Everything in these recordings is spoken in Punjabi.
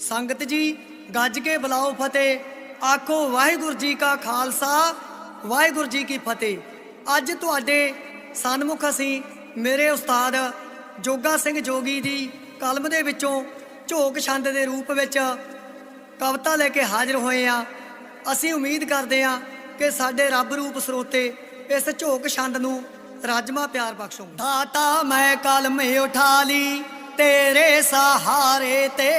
ਸੰਗਤ ਜੀ, ਗੱਜ ਕੇ ਬੁਲਾਓ ਫਤਿਹ। ਆਖੋ, ਵਾਹਿਗੁਰੂ ਜੀ ਕਾ ਖਾਲਸਾ, ਵਾਹਿਗੁਰੂ ਜੀ ਕੀ ਫਤਿਹ। ਅੱਜ ਤੁਹਾਡੇ ਸਨਮੁਖ ਅਸੀਂ ਮੇਰੇ ਉਸਤਾਦ ਜੋਗਾ ਸਿੰਘ ਜੋਗੀ ਦੀ ਕਲਮ ਦੇ ਵਿੱਚੋਂ ਝੋਕ ਛੰਦ ਦੇ ਰੂਪ ਵਿੱਚ ਕਵਿਤਾ ਲੈ ਕੇ ਹਾਜ਼ਰ ਹੋਏ ਆ ਅਸੀਂ ਉਮੀਦ ਕਰਦੇ ਆ ਕਿ ਸਾਡੇ ਰੱਬ ਰੂਪ ਸਰੋਤੇ ਇਸ ਝੋਕ ਛੰਦ ਨੂੰ ਰਾਜਮਾ ਪਿਆਰ ਬਖਸ਼ੋਗੇ। ਦਾਤਾ ਮੈਂ ਕਲਮ ਉਠਾ ਲਈ, ਤੇਰੇ ਸਹਾਰੇ ਤੇ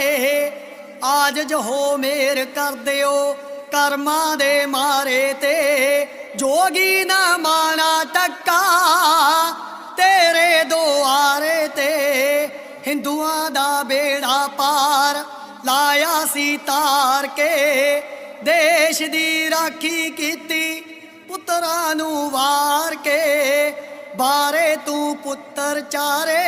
ਆਜ ਹੋ ਮੇਰ ਕਰ ਦਿਓ, ਕਰਮਾਂ ਦੇ ਮਾਰੇ ਤੇ। ਜੋਗੀ ਨਾ ਮਾਣਾ ਟੱਕਾ ਤੇਰੇ ਦੁਆਰੇ ਤੇ। ਹਿੰਦੂਆਂ ਦਾ ਬੇੜਾ ਪਾਰ ਲਾਇਆ ਸੀ ਤਾਰ ਕੇ। ਦੇਸ਼ ਦੀ ਰਾਖੀ ਕੀਤੀ ਪੁੱਤਰਾਂ ਨੂੰ ਵਾਰ ਕੇ। ਬਾਰੇ ਤੂੰ ਪੁੱਤਰ ਚਾਰੇ।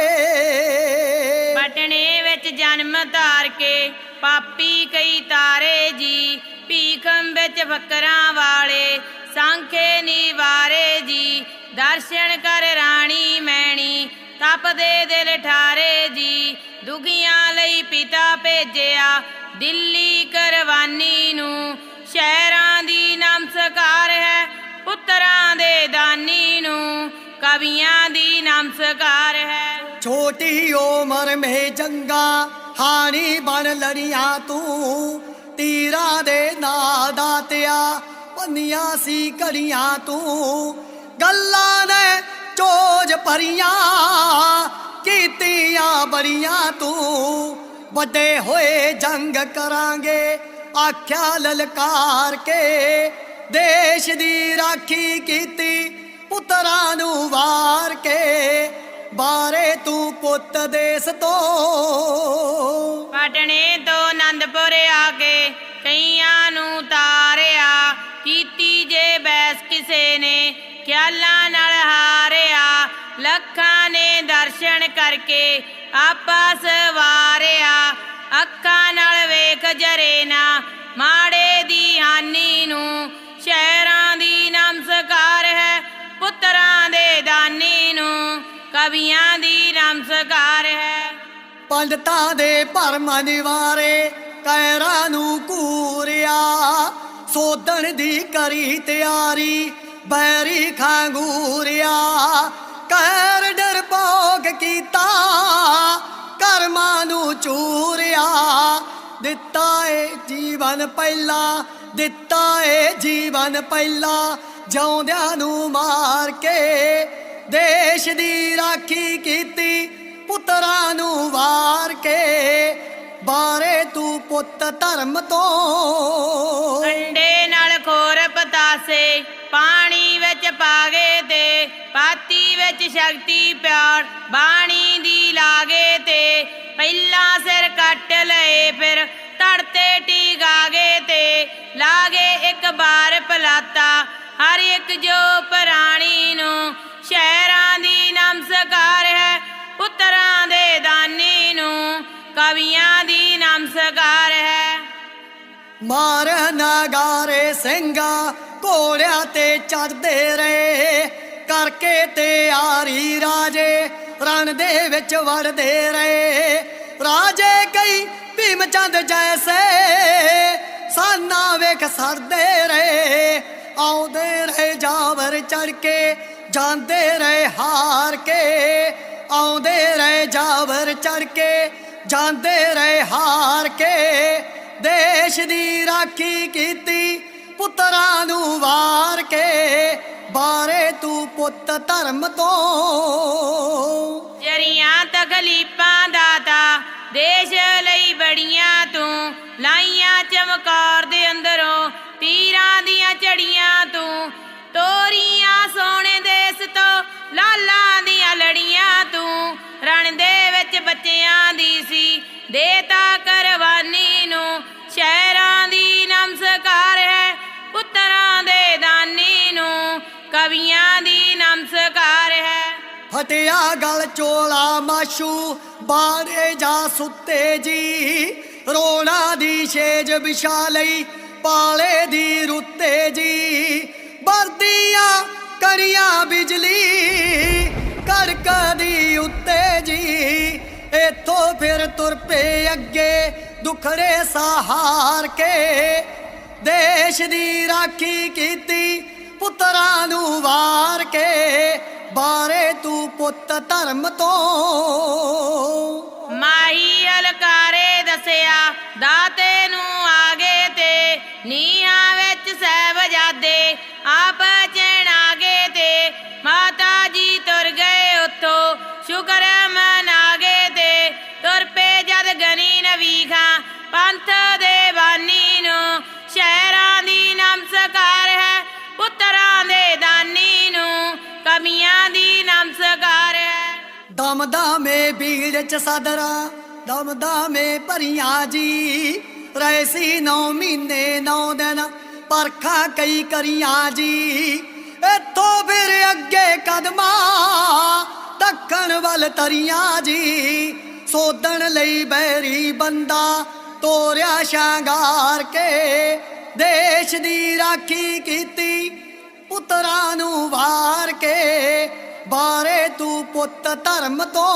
ਪਟਨੇ ਵਿੱਚ ਜਨਮ ਧਾਰ ਕੇ ਪਾਪੀ ਕਈ ਤਾਰੇ ਜੀ, ਭੀਖਮ ਵਿੱਚ ਫਕਰਾਂ ਵਾਲੇ, ਸੰਖੇ ਨਿਵਾਰੇ ਜੀ। ਦਰਸ਼ਨ ਕਰ ਰਾਣੀ ਮੈਣੀ ਤਪਦੇ ਦਿਲ ਠਾਰੇ ਜੀ। ਦੁਗੀਆਂ ਲਈ ਪਿਤਾ ਭੇਜਿਆ ਦਿੱਲੀ ਕਰਵਾਨੀ ਨੂੰ। ਸ਼ਹਿਰਾਂ ਦੀ ਨਮਸਕਾਰ ਹੈ ਪੁੱਤਰਾਂ ਦੇ ਦਾਨੀ ਨੂੰ। ਕਵੀਆਂ ਦੀ ਨਮਸਕਾਰ ਹੈ। ਛੋਟੀ ਉਮਰ ਮੇ ਜੰਗਾ, ਹਾਣੀ ਬਣ ਲੜੀਆਂ ਤੂੰ। ਤੀਰਾਂ ਦੇ ਨਾਂ ਦਾਤਿਆ ਪੰਨੀਆਂ ਸੀ ਘੜੀਆਂ ਤੂੰ। ਗੱਲਾਂ ਨੇ ਚੋਜ ਭਰੀਆਂ, ਕੀਤੀਆਂ ਬੜੀਆਂ ਤੂੰ। ਵੱਡੇ ਹੋਏ ਜੰਗ ਕਰਾਂਗੇ, ਆਖਿਆ ਲਲਕਾਰ ਕੇ। ਦੇਸ਼ ਦੀ ਰਾਖੀ ਕੀਤੀ ਪੁੱਤਰਾਂ ਨੂੰ ਵਾਰ ਕੇ ਬਾਰੇ ਤੂੰ ਪੁੱਤ ਦੇਸ ਤੋਂ। ਪਟਨੇ ਤੋਂ ਆਨੰਦਪੁਰ ਆ ਕੇ ਕਈਆਂ ਨੂੰ ਤਾਰਿਆ, ਕੀਤੀ ਜੇ ਬੈਸ ਕਿਸੇ ਨੇ, ਖਿਆਲਾਂ ਨਾਲ ਹਾਰਿਆ, ਲੱਖਾਂ ਨੇ ਦਰਸ਼ਨ ਕਰਕੇ ਆਪਸ ਵਾਰਿਆ। ਅੱਖਾਂ ਨਾਲ ਵੇਖ ਜਰੇ ਨਾ, ਮਾੜੇ ਦੀ ਹਾਨੀ ਨੂੰ, ਸ਼ਹਿਰਾਂ ਦੀ ਨਮਸਕਾਰ ਕਵੀਆਂ ਦੀ ਨਮਸਕਾਰ ਹੈ। ਪੰਡਤਾਂ ਦੇ ਭਰਮ ਨਿਵਾਰੇ ਕੈਰਾਂ ਨੂੰ ਕੂਰਿਆ। ਸੋਧਣ ਦੀ ਕਰੀ ਤਿਆਰੀ, ਬੈਰੀ ਖਾਂਗੂਰਿਆ। ਕਹਿਰ ਭੋਗ ਕੀਤਾ, ਕਰਮਾਂ ਨੂੰ ਚੂਰਿਆ। ਦਿੱਤਾ ਏ ਜੀਵਨ ਪਹਿਲਾ, ਦਿੱਤਾ ਏ ਜੀਵਨ ਪਹਿਲਾ, ਜਿਉਂਦਿਆਂ ਨੂੰ ਮਾਰ ਕੇ ਦੇਸ਼ ਦੀ ਰਾਖੀ ਕੀਤੀ, ਪੁੱਤਰਾਂ ਨੂੰ ਵਾਰ ਕੇ, ਬਾਰੇ ਤੂੰ ਪੁੱਤ ਧਰਮ ਤੋਂ। ਅੰਡੇ ਨਾਲ ਖੋਰ ਪਤਾਸੇ, ਪਾਣੀ ਵਿੱਚ ਪਾਗੇ ਤੇ, ਪਾਤੀ ਵਿੱਚ ਸ਼ਕਤੀ ਪਿਆਰ, ਬਾਣੀ ਦੀ ਲਾਗੇ ਤੇ। ਪਹਿਲਾਂ ਸਿਰ ਕੱਟ ਲਏ, ਫਿਰ ਧੜ ਤੇ ਟੀਗਾਗੇ ਤੇ। ਲਾਗੇ ਇੱਕ ਬਾਰ ਪਲਾਤਾ, ਹਰ ਇੱਕ ਜੋ ਪ੍ਰਾਣੀ ਨੂੰ ਸ਼ਹਿਰਾਂ ਦੀ ਨਮਸਕਾਰ ਹੈ, ਪੁੱਤਰਾਂ ਦੇ ਦਾਨੀ ਨੂੰ ਕਵੀਆਂ ਦੀ ਨਮਸਕਾਰ ਹੈ। ਮਾਰ ਨਗਾਰੇ ਸਿੰਘਾ ਘੋੜਿਆਂ ਤੇ ਚੜਦੇ ਰਹੇ, ਕਰਕੇ ਤਿਆਰੀ ਰਾਜੇ ਰਣ ਦੇ ਵਿੱਚ ਵੜਦੇ ਰਹੇ। ਰਾਜੇ ਕਈ ਭੀਮ ਚੰਦ ਜੈਸੇ, ਸਾਨਾ ਵੇਖ ਸਰਦੇ ਰਹੇ, ਆਉਂਦੇ ਰਹੇ ਜਾਵਰ ਚੜ ਕੇ ਜਾਂਦੇ ਰਹੇ ਹਾਰ ਕੇ, ਆਉਂਦੇ ਰਹੇ ਜਾਵਰ ਚੜ ਕੇ, ਜਾਂਦੇ ਰਹੇ ਹਾਰ ਕੇ, ਦੇਸ਼ ਦੀ ਰਾਖੀ ਕੀਤੀ ਪੁੱਤਰਾਂ ਨੂੰ ਵਾਰ ਕੇ, ਬਾਰੇ ਤੂੰ ਪੁੱਤ ਧਰਮ ਤੋਂ। ਜਰੀਆਂ ਤਕਲੀਫਾਂ ਦਾਤਾ ਦੇਸ਼ ਲਈ ਬੜੀਆਂ ਤੂੰ, ਲਾਈਆਂ ਚਮਕਾਰ ਦੇ ਅੰਦਰੋਂ, ਤੀਰਾਂ ਦੀਆਂ ਚੜੀਆਂ ਤੂੰ, ਤੋਰੀਆਂ ਸੋਨੇ ਦੇ ਦੇਸ ਤੋਂ ਲਾਲਾਂ ਦੀਆਂ ਲੜੀਆਂ ਤੂੰ ਰਣ ਦੇ ਵਿੱਚ ਬੱਚਿਆਂ ਦੀ ਸੀ। ਦੇਤਾ ਕਰਵਾਨੀ ਨੂੰ ਸ਼ਹਿਰਾਂ ਦੀ ਨਮਸਕਾਰ ਹੈ, ਪੁੱਤਰਾਂ ਦੇ ਦਾਨੀ ਨੂੰ ਕਵੀਆਂ ਦੀ ਨਮਸਕਾਰ ਹੈ। ਫਟਿਆ ਗਲ ਚੋਲਾ ਮਾਸ਼ੂ, ਬਾੜੇ ਜਾ ਸੁੱਤੇ ਜੀ। ਰੋਣਾ ਦੀ ਛੇਜ ਵਿਛਾ ਲਈ, ਪਾਲੇ ਦੀ ਰੁੱਤੇ ਜੀ। ਵਰਦੀਆਂ ਕਰੀਆਂ ਬਿਜਲੀ ਕੜਕਦੀ ਉੱਤੇ ਜੀ। ਇੱਥੋਂ ਫਿਰ ਤੁਰ ਪਏ ਅੱਗੇ ਦੁਖੜੇ ਸਹਾਰ ਕੇ। ਦੇਸ਼ ਦੀ ਰਾਖੀ ਕੀਤੀ ਪੁੱਤਰਾਂ ਨੂੰ ਵਾਰ ਕੇ। ਬਾਰੇ ਤੂੰ ਪੁੱਤ ਧਰਮ ਤੋਂ। ਮਾਹੀ ਅਲਕਾਰੇ ਦੱਸਿਆ, ਦਾਤੇ ਨੂੰ ਆਗੇ ਤੇ ਨੀਹਾਂ ਵਿੱਚ ਸਹਿਬਜ਼ਾਦੇ ਆਪ ਪੰਥ ਦੇ ਬਾਨੀ ਨੂੰ ਸ਼ਹਿਰਾਂ ਦੀ ਨਮਸਕਾਰ ਹੈ, ਪੁੱਤਰਾਂ ਦੇ ਦਾਨੀ ਨੂੰ ਕਮੀਆਂ ਦੀ ਨਮਸਕਾਰ ਹੈ। ਦਮਦਮੇ ਭੀੜ ਚ ਸਦਰਾ, ਦਮਦਮੇ ਭਰੀਆਂ ਜੀ ਰੈਸੀ ਨੌ ਮਹੀਨੇ, ਨੌ ਦਿਨ ਪਰਖਾ ਕਈ ਕਰੀਆਂ ਜੀ। ਇੱਥੋਂ ਫਿਰ ਅੱਗੇ ਕਦਮਾਂ ਦੱਖਣ ਵੱਲ ਤਰੀਆਂ ਜੀ, ਸੋਧਣ ਲਈ ਬੈਰੀ ਬੰਦਾ ਤੋਰਿਆ ਸ਼ਾਂਗਾਰ ਕੇ, ਦੇਸ਼ ਦੀ ਰਾਖੀ ਕੀਤੀ, ਪੁੱਤਰਾਂ ਨੂੰ ਵਾਰ ਕੇ, ਬਾਰੇ ਤੂੰ ਪੁੱਤ ਧਰਮ ਤੋਂ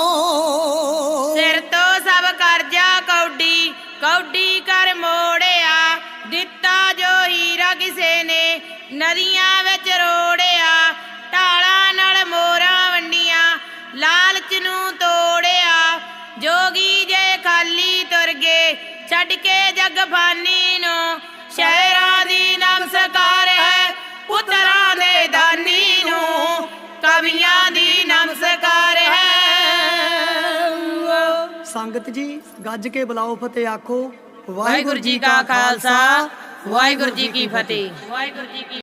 ਛੱਡ ਕੇ ਜਗ ਫਾਨੀ ਨੂੰ ਸ਼ਹਿਰਾਂ ਦੀ ਨਮਸਕਾਰ ਹੈ ਪੁੱਤਰਾਂ ਦੇ ਦਾਨੀ ਨੂੰ ਕਵੀਆਂ ਦੀ ਨਮਸਕਾਰ ਹੈ। ਸੰਗਤ ਜੀ ਗੱਜ ਕੇ ਬੁਲਾਓ ਫਤਿਹ ਆਖੋ। ਵਾਹਿਗੁਰੂ ਜੀ ਕਾ ਖਾਲਸਾ ਵਾਹਿਗੁਰੂ ਜੀ ਕੀ ਫਤਿਹ ਵਾਹਿਗੁਰੂ ਜੀ ਕੀ